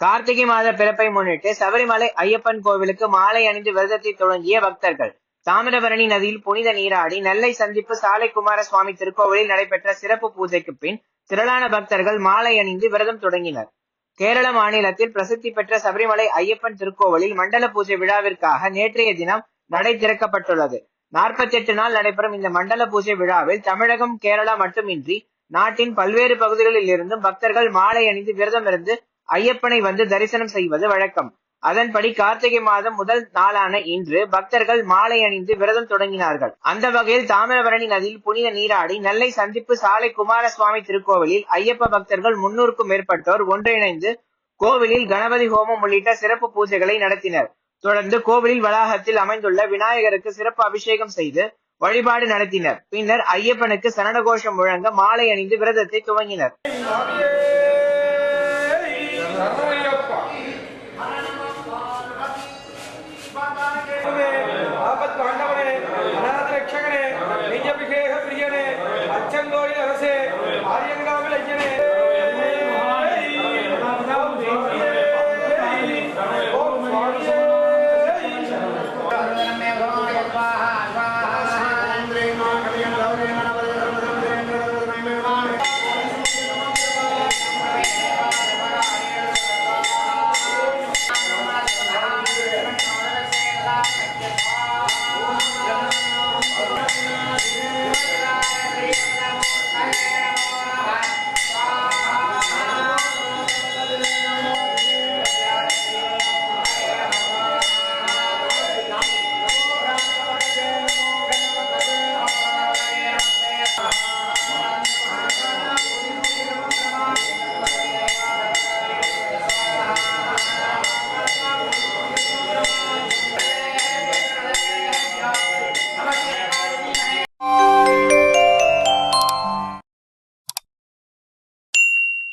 கார்த்திகை மாத பிறப்பை முன்னிட்டு சபரிமலை ஐயப்பன் கோவிலுக்கு மாலை அணிந்து விரதத்தை தொடங்கிய பக்தர்கள். தாமிரபரணி நதியில் புனித நீராடி நெல்லை சந்திப்பு சாலை குமார சுவாமி திருக்கோவிலில் நடைபெற்ற சிறப்பு பூஜைக்கு பின் திரளான பக்தர்கள் மாலை அணிந்து விரதம் தொடங்கினர். கேரள மாநிலத்தில் பிரசித்தி பெற்ற சபரிமலை ஐயப்பன் திருக்கோவிலில் மண்டல பூஜை விழாவிற்காக நேற்றைய தினம் நடை திறக்கப்பட்டுள்ளது. நாற்பத்தி எட்டு நாள் நடைபெறும் இந்த மண்டல பூஜை விழாவில் தமிழகம் கேரளா மட்டுமின்றி நாட்டின் பல்வேறு பகுதிகளில் இருந்தும் பக்தர்கள் மாலை அணிந்து விரதம் இருந்து ஐயப்பனை வந்து தரிசனம் செய்வது வழக்கம். அதன்படி கார்த்திகை மாதம் முதல் நாளான இன்று பக்தர்கள் மாலை அணிந்து விரதம் தொடங்கினார்கள். அந்த வகையில் தாமிரபரணி நதியில் புனித நீராடி நெல்லை சந்திப்பு சாலை குமாரசுவாமி திருக்கோவிலில் ஐயப்ப பக்தர்கள் முன்னூறுக்கும் மேற்பட்டோர் ஒன்றிணைந்து கோவிலில் கணபதி ஹோமம் உள்ளிட்ட சிறப்பு பூஜைகளை நடத்தினர். தொடர்ந்து கோவிலில் வளாகத்தில் அமைந்துள்ள விநாயகருக்கு சிறப்பு அபிஷேகம் செய்து வழிபாடு நடத்தினர். பின்னர் ஐயப்பனுக்கு சரணகோஷம் முழங்க மாலை அணிந்து விரதத்தை துவங்கினர். 마리아가